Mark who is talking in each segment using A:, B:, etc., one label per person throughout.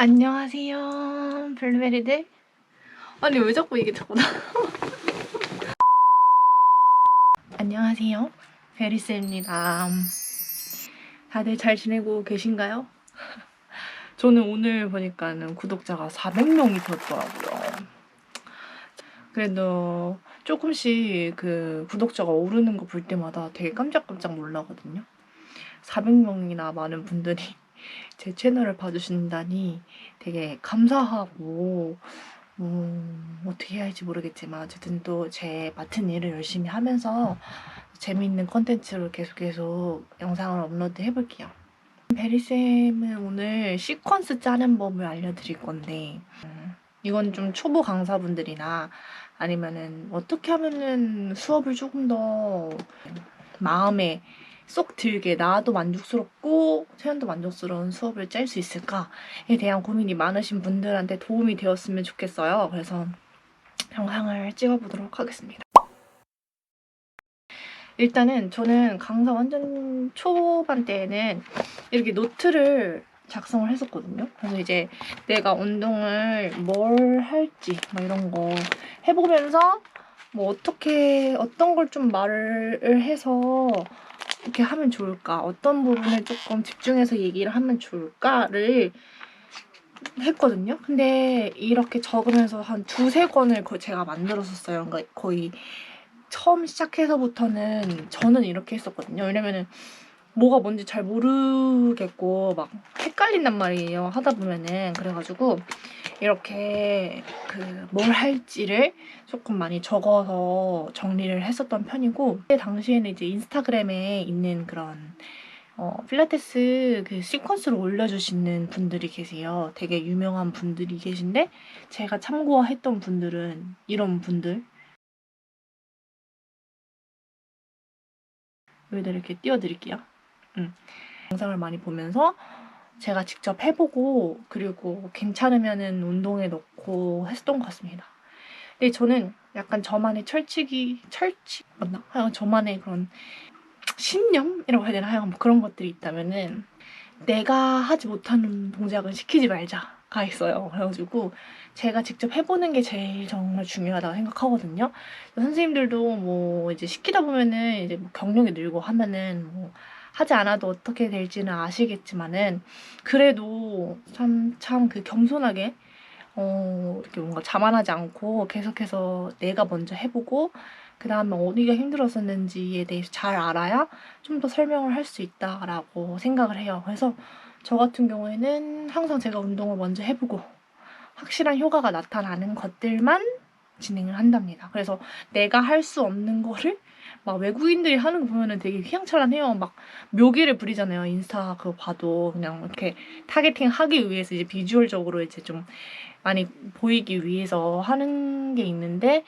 A: 안녕하세요, 블루베리들. 아니, 왜 자꾸 이게 자꾸 나. 안녕하세요, 베리스입니다. 다들 잘 지내고 계신가요? 저는 오늘 보니까 는 구독자가 400명이 되었더라고요. 그래도 조금씩 그 구독자가 오르는 거 볼 때마다 되게 깜짝깜짝 놀라거든요. 400명이나 많은 분들이 제 채널을 봐주신다니 되게 감사하고 음, 어떻게 해야 할지 모르겠지만 어쨌든 또 제 맡은 일을 열심히 하면서 재미있는 컨텐츠로 계속 계속 영상을 업로드 해볼게요. 베리쌤은 오늘 시퀀스 짜는 법을 알려드릴 건데 음, 이건 좀 초보 강사분들이나 아니면은 어떻게 하면은 수업을 조금 더 마음에 쏙 들게 나도 만족스럽고 세연도 만족스러운 수업을 짤 수 있을까에 대한 고민이 많으신 분들한테 도움이 되었으면 좋겠어요. 그래서 영상을 찍어보도록 하겠습니다. 일단은 저는 강사 완전 초반 때에는 이렇게 노트를 작성을 했었거든요. 그래서 이제 내가 운동을 뭘 할지 막 이런 거 해보면서 뭐 어떻게 어떤 걸 좀 말을 해서 이렇게 하면 좋을까? 어떤 부분을 조금 집중해서 얘기를 하면 좋을까를 했거든요. 근데 이렇게 적으면서 한 두세 권을 거- 제가 만들었었어요. 그러니까 거의 처음 시작해서부터는 저는 이렇게 했었거든요. 왜냐면은 뭐가 뭔지 잘 모르겠고 막 헷갈린단 말이에요. 하다 보면은 그래가지고 이렇게 그 뭘 할지를 조금 많이 적어서 정리를 했었던 편이고 그때 당시에는 이제 인스타그램에 있는 그런 어, 필라테스 그 시퀀스를 올려주시는 분들이 계세요. 되게 유명한 분들이 계신데 제가 참고했던 분들은 이런 분들 여기다 이렇게 띄워드릴게요. 음. 영상을 많이 보면서 제가 직접 해보고 그리고 괜찮으면은 운동에 넣고 했던 것 같습니다. 근데 저는 약간 저만의 철칙이 철칙 맞나? 하여간 저만의 그런 신념이라고 해야 되나? 하여간 뭐 그런 것들이 있다면은 내가 하지 못하는 동작은 시키지 말자가 있어요. 그래가지고 제가 직접 해보는 게 제일 정말 중요하다고 생각하거든요. 선생님들도 뭐 이제 시키다 보면은 이제 뭐 경력이 늘고 하면은 뭐 하지 않아도 어떻게 될지는 아시겠지만은 그래도 참 참 그 겸손하게 어 이렇게 뭔가 자만하지 않고 계속해서 내가 먼저 해보고 그 다음에 어디가 힘들었었는지에 대해서 잘 알아야 좀 더 설명을 할 수 있다라고 생각을 해요. 그래서 저 같은 경우에는 항상 제가 운동을 먼저 해보고 확실한 효과가 나타나는 것들만 진행을 한답니다. 그래서 내가 할 수 없는 거를 막 외국인들이 하는 거 보면은 되게 휘황찬란해요. 막 묘기를 부리잖아요. 인스타 그거 봐도 그냥 이렇게 타겟팅 하기 위해서 이제 비주얼적으로 이제 좀 많이 보이기 위해서 하는 게 있는데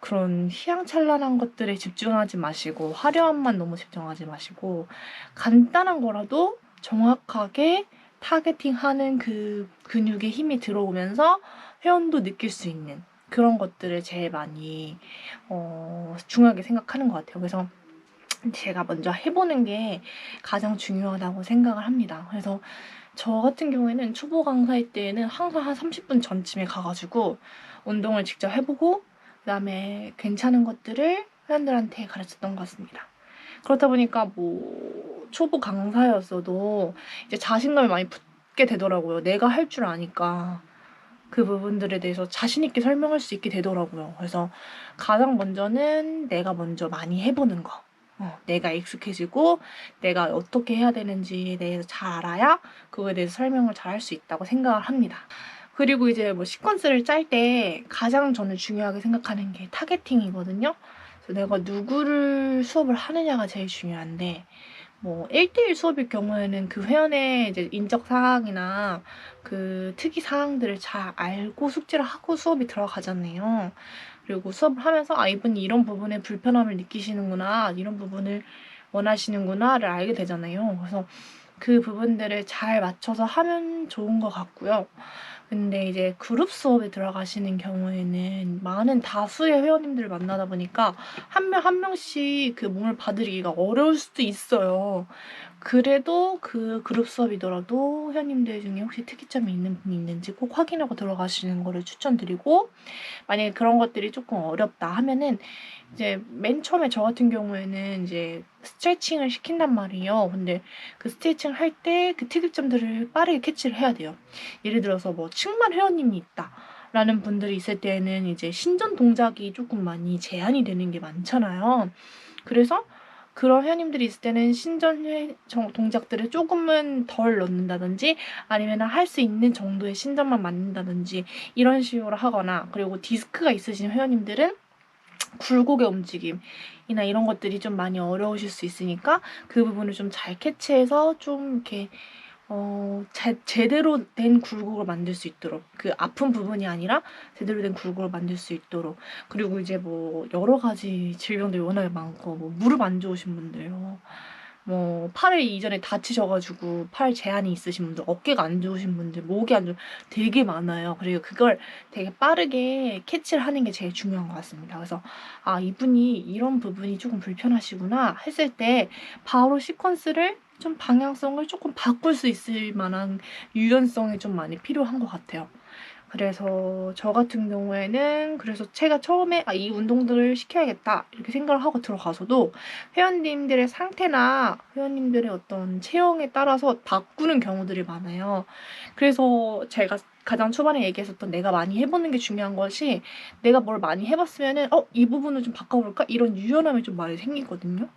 A: 그런 휘황찬란한 것들에 집중하지 마시고 화려함만 너무 집중하지 마시고 간단한 거라도 정확하게 타겟팅하는 그 근육에 힘이 들어오면서 회원도 느낄 수 있는 그런 것들을 제일 많이 어, 중요하게 생각하는 것 같아요. 그래서 제가 먼저 해보는 게 가장 중요하다고 생각을 합니다. 그래서 저 같은 경우에는 초보 강사일 때에는 항상 한 30분 전쯤에 가가지고 운동을 직접 해보고 그다음에 괜찮은 것들을 회원들한테 가르쳤던 것 같습니다. 그렇다 보니까 뭐 초보 강사였어도 이제 자신감이 많이 붙게 되더라고요. 내가 할 줄 아니까 그 부분들에 대해서 자신 있게 설명할 수 있게 되더라고요. 그래서 가장 먼저는 내가 먼저 많이 해보는 거. 어, 내가 익숙해지고 내가 어떻게 해야 되는지에 대해서 잘 알아야 그거에 대해서 설명을 잘 할 수 있다고 생각을 합니다. 그리고 이제 뭐 시퀀스를 짤 때 가장 저는 중요하게 생각하는 게 타겟팅이거든요. 그래서 내가 누구를 수업을 하느냐가 제일 중요한데 뭐 1대1 수업일 경우에는 그 회원의 이제 인적 사항이나 그 특이 사항들을 잘 알고 숙지를 하고 수업이 들어가잖아요. 그리고 수업을 하면서 아 이분이 이런 부분에 불편함을 느끼시는구나 이런 부분을 원하시는구나를 알게 되잖아요. 그래서 그 부분들을 잘 맞춰서 하면 좋은 것 같고요. 근데 이제 그룹 수업에 들어가시는 경우에는 많은 다수의 회원님들을 만나다 보니까 한 명 한 명씩 그 몸을 봐드리기가 어려울 수도 있어요. 그래도 그 그룹 수업이더라도 회원님들 중에 혹시 특이점이 있는 분이 있는지 꼭 확인하고 들어가시는 거를 추천드리고 만약에 그런 것들이 조금 어렵다 하면은 이제 맨 처음에 저 같은 경우에는 이제 스트레칭을 시킨단 말이에요. 근데 그 스트레칭 할 때 그 특이점들을 빠르게 캐치를 해야 돼요. 예를 들어서 뭐 측만 회원님이 있다. 라는 분들이 있을 때는 이제 신전 동작이 조금 많이 제한이 되는 게 많잖아요. 그래서 그런 회원님들이 있을 때는 신전 회- 정- 동작들을 조금은 덜 넣는다든지 아니면 할 수 있는 정도의 신전만 맞는다든지 이런 식으로 하거나 그리고 디스크가 있으신 회원님들은 굴곡의 움직임이나 이런 것들이 좀 많이 어려우실 수 있으니까 그 부분을 좀 잘 캐치해서 좀 이렇게 어, 제, 제대로 된 굴곡을 만들 수 있도록 그 아픈 부분이 아니라 제대로 된 굴곡을 만들 수 있도록. 그리고 이제 뭐 여러 가지 질병들이 워낙에 많고 뭐 무릎 안 좋으신 분들요 뭐 팔을 이전에 다치셔가지고 팔 제한이 있으신 분들 어깨가 안 좋으신 분들 목이 안좋 되게 많아요. 그리고 그걸 되게 빠르게 캐치를 하는 게 제일 중요한 것 같습니다. 그래서 아 이분이 이런 부분이 조금 불편하시구나 했을 때 바로 시퀀스를 좀 방향성을 조금 바꿀 수 있을 만한 유연성이 좀 많이 필요한 것 같아요. 그래서 저 같은 경우에는 그래서 제가 처음에 아, 이 운동들을 시켜야겠다 이렇게 생각을 하고 들어가서도 회원님들의 상태나 회원님들의 어떤 체형에 따라서 바꾸는 경우들이 많아요. 그래서 제가 가장 초반에 얘기했었던 내가 많이 해보는 게 중요한 것이 내가 뭘 많이 해봤으면은 어 이 부분을 좀 바꿔볼까 이런 유연함이 좀 많이 생기거든요.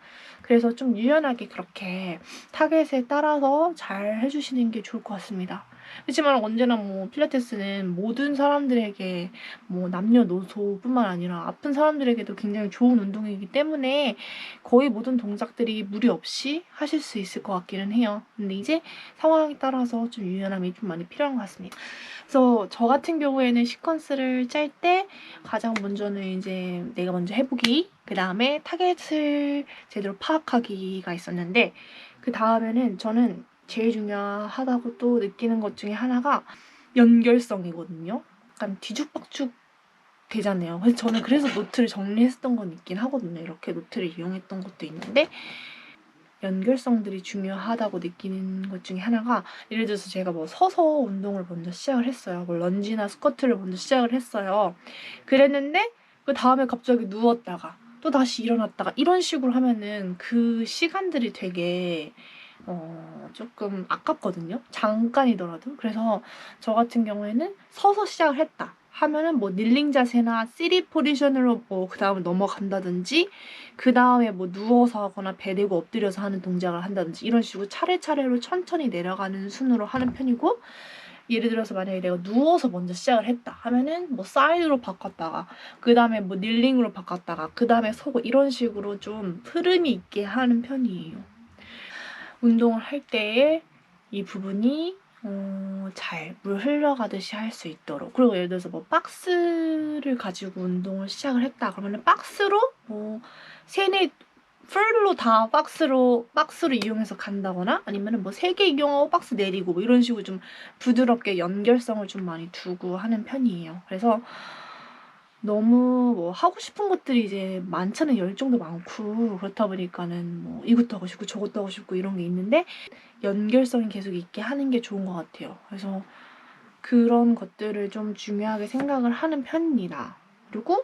A: 그래서 좀 유연하게 그렇게 타겟에 따라서 잘 해주시는 게 좋을 것 같습니다. 그렇지만 언제나 뭐 필라테스는 모든 사람들에게 뭐 남녀노소뿐만 아니라 아픈 사람들에게도 굉장히 좋은 운동이기 때문에 거의 모든 동작들이 무리 없이 하실 수 있을 것 같기는 해요. 근데 이제 상황에 따라서 좀 유연함이 좀 많이 필요한 것 같습니다. 그래서 저 같은 경우에는 시퀀스를 짤 때 가장 먼저는 이제 내가 먼저 해보기, 그 다음에 타겟을 제대로 파악하기가 있었는데 그 다음에는 저는 제일 중요하다고 또 느끼는 것 중에 하나가 연결성이거든요. 약간 뒤죽박죽 되잖아요. 그래서 저는 그래서 노트를 정리했었던 건 있긴 하거든요. 이렇게 노트를 이용했던 것도 있는데 연결성들이 중요하다고 느끼는 것 중에 하나가 예를 들어서 제가 뭐 서서 운동을 먼저 시작을 했어요. 뭐 런지나 스쿼트를 먼저 시작을 했어요. 그랬는데 그 다음에 갑자기 누웠다가 또 다시 일어났다가 이런 식으로 하면은 그 시간들이 되게 어, 조금 아깝거든요. 잠깐이더라도. 그래서 저 같은 경우에는 서서 시작을 했다. 하면은 뭐 닐링 자세나 시리 포지션으로 뭐 그 다음에 넘어간다든지 그 다음에 뭐 누워서 하거나 배 대고 엎드려서 하는 동작을 한다든지 이런 식으로 차례차례로 천천히 내려가는 순으로 하는 편이고 예를 들어서 만약에 내가 누워서 먼저 시작을 했다 하면은 뭐 사이드로 바꿨다가 그 다음에 뭐 닐링으로 바꿨다가 그 다음에 서고 이런 식으로 좀 흐름이 있게 하는 편이에요. 운동을 할 때에 이 부분이 어, 잘물 흘러가듯이 할 수 있도록 그리고 예를 들어서 뭐 박스를 가지고 운동을 시작을 했다 그러면은 박스로 뭐 세네 풀로 다 박스로 박스로 이용해서 간다거나 아니면은 뭐 세 개 이용하고 박스 내리고 뭐 이런 식으로 좀 부드럽게 연결성을 좀 많이 두고 하는 편이에요. 그래서 너무 뭐 하고 싶은 것들이 이제 많잖아요. 열정도 많고 그렇다 보니까는 뭐 이것도 하고 싶고 저것도 하고 싶고 이런 게 있는데 연결성이 계속 있게 하는 게 좋은 것 같아요. 그래서 그런 것들을 좀 중요하게 생각을 하는 편입니다. 그리고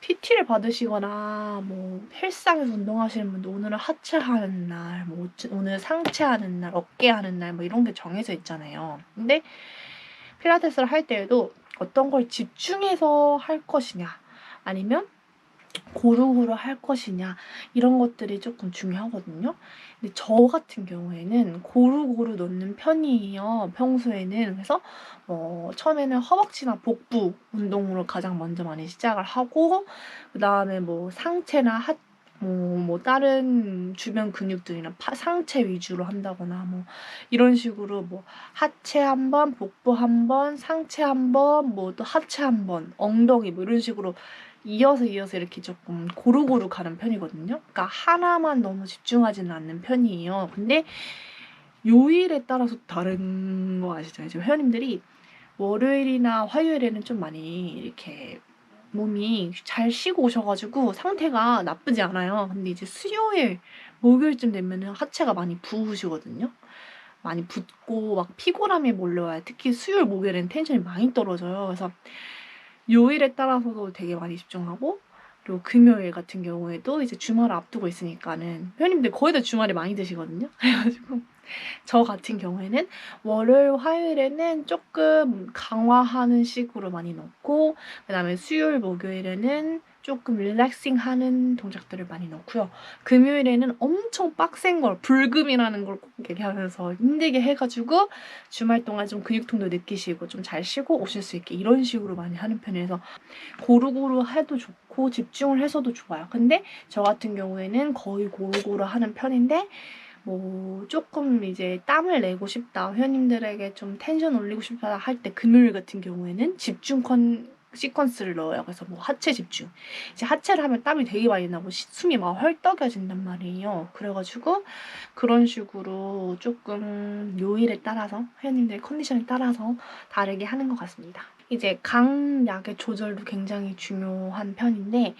A: PT를 받으시거나 뭐 헬스장에서 운동하시는 분들 오늘은 하체 하는 날, 뭐 오늘 상체 하는 날, 어깨 하는 날 뭐 이런 게 정해져 있잖아요. 근데 필라테스를 할 때에도 어떤 걸 집중해서 할 것이냐 아니면 고루고루 할 것이냐 이런 것들이 조금 중요하거든요. 근데 저 같은 경우에는 고루고루 넣는 편이에요. 평소에는 그래서 뭐 처음에는 허벅지나 복부 운동으로 가장 먼저 많이 시작을 하고 그 다음에 뭐 상체나 하 뭐, 뭐 다른 주변 근육들이나 파, 상체 위주로 한다거나 뭐 이런 식으로 뭐 하체 한 번, 복부 한 번, 상체 한 번, 뭐 또 하체 한 번, 엉덩이 뭐 이런 식으로 이어서 이어서 이렇게 조금 고루고루 가는 편이거든요. 그러니까 하나만 너무 집중하지는 않는 편이에요. 근데 요일에 따라서 다른 거 아시죠? 이제 회원님들이 월요일이나 화요일에는 좀 많이 이렇게 몸이 잘 쉬고 오셔가지고 상태가 나쁘지 않아요. 근데 이제 수요일 목요일쯤 되면은 하체가 많이 부으시거든요. 많이 붓고 막 피곤함이 몰려와요. 특히 수요일, 목요일엔 텐션이 많이 떨어져요. 그래서 요일에 따라서도 되게 많이 집중하고 그리고 금요일 같은 경우에도 이제 주말을 앞두고 있으니까는 회원님들 거의 다 주말에 많이 드시거든요. 그래가지고 저 같은 경우에는 월요일, 화요일에는 조금 강화하는 식으로 많이 넣고 그다음에 수요일, 목요일에는 조금 릴렉싱 하는 동작들을 많이 넣고요. 금요일에는 엄청 빡센 걸 불금이라는 걸 꼭 얘기하면서 힘들게 해가지고 주말 동안 좀 근육통도 느끼시고 좀 잘 쉬고 오실 수 있게 이런 식으로 많이 하는 편이라서 고루고루 해도 좋고 집중을 해서도 좋아요. 근데 저 같은 경우에는 거의 고루고루 하는 편인데 뭐 조금 이제 땀을 내고 싶다 회원님들에게 좀 텐션 올리고 싶다 할 때 금요일 같은 경우에는 집중 컨 시퀀스를 넣어요. 그래서 뭐 하체 집중. 이제 하체를 하면 땀이 되게 많이 나고 시- 숨이 막 헐떡여진단 말이에요. 그래가지고 그런 식으로 조금 요일에 따라서 회원님들의 컨디션에 따라서 다르게 하는 것 같습니다. 이제 강약의 조절도 굉장히 중요한 편인데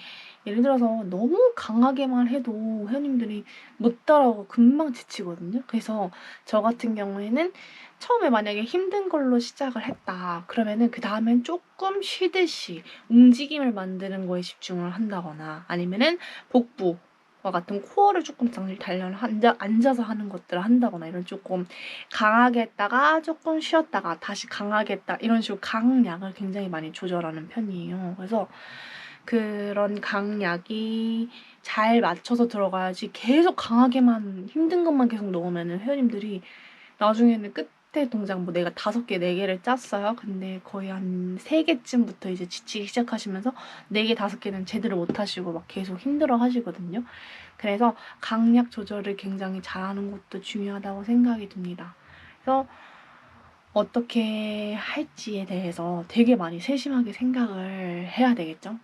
A: 예를 들어서 너무 강하게만 해도 회원님들이 못 따라오고 금방 지치거든요. 그래서 저 같은 경우에는 처음에 만약에 힘든 걸로 시작을 했다. 그러면은 그 다음엔 조금 쉬듯이 움직임을 만드는 거에 집중을 한다거나 아니면은 복부 와 같은 코어를 조금 단련 앉아, 앉아서 하는 것들을 한다거나 이런 조금 강하게 했다가 조금 쉬었다가 다시 강하게 했다 이런 식으로 강약을 굉장히 많이 조절하는 편이에요. 그래서 그런 강약이 잘 맞춰서 들어가야지 계속 강하게만 힘든 것만 계속 넣으면은 회원님들이 나중에는 끝에 동작 뭐 내가 다섯 개, 네 개를 짰어요. 근데 거의 한 세 개쯤부터 이제 지치기 시작하시면서 네 개, 다섯 개는 제대로 못 하시고 막 계속 힘들어 하시거든요. 그래서 강약 조절을 굉장히 잘하는 것도 중요하다고 생각이 듭니다. 그래서 어떻게 할지에 대해서 되게 많이 세심하게 생각을 해야 되겠죠.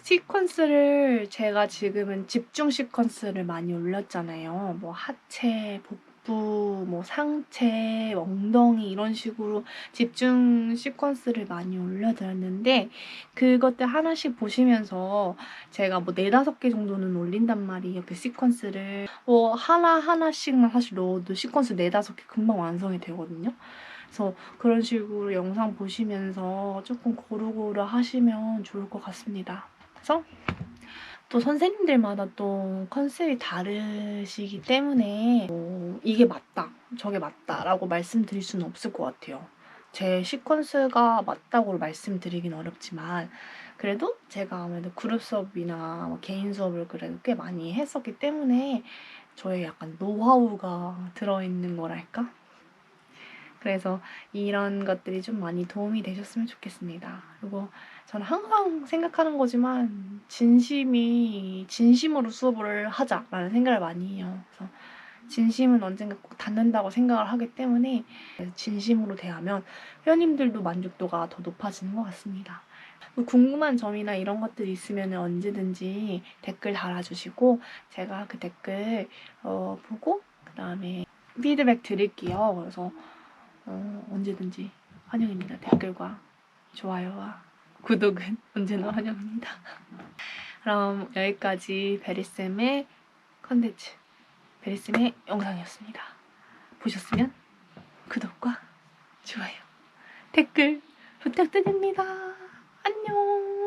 A: 음. 시퀀스를 제가 지금은 집중 시퀀스를 많이 올렸잖아요. 뭐 하체, 복부, 뭐 상체, 엉덩이 이런 식으로 집중 시퀀스를 많이 올려드렸는데 그것들 하나씩 보시면서 제가 뭐 네다섯 개 정도는 올린단 말이에요. 그 시퀀스를 뭐 하나하나씩만 사실 넣어도 시퀀스 네다섯 개 금방 완성이 되거든요. 그래서 그런 식으로 영상 보시면서 조금 고루고루 하시면 좋을 것 같습니다. 그래서 또 선생님들마다 또 컨셉이 다르시기 때문에 뭐 이게 맞다, 저게 맞다라고 말씀드릴 수는 없을 것 같아요. 제 시퀀스가 맞다고 말씀드리긴 어렵지만 그래도 제가 아무래도 그룹 수업이나 뭐 개인 수업을 그래도 꽤 많이 했었기 때문에 저의 약간 노하우가 들어있는 거랄까? 그래서 이런 것들이 좀 많이 도움이 되셨으면 좋겠습니다. 그리고 저는 항상 생각하는 거지만 진심이 진심으로 수업을 하자라는 생각을 많이 해요. 그래서 진심은 언젠가 꼭 닿는다고 생각을 하기 때문에 진심으로 대하면 회원님들도 만족도가 더 높아지는 것 같습니다. 궁금한 점이나 이런 것들이 있으면 언제든지 댓글 달아주시고 제가 그 댓글 어, 보고 그 다음에 피드백 드릴게요. 그래서 어, 언제든지 환영입니다. 댓글과 좋아요와 구독은 언제나 환영입니다. 그럼 여기까지 베리쌤의 컨텐츠, 베리쌤의 영상이었습니다. 보셨으면 구독과 좋아요, 댓글 부탁드립니다. 안녕!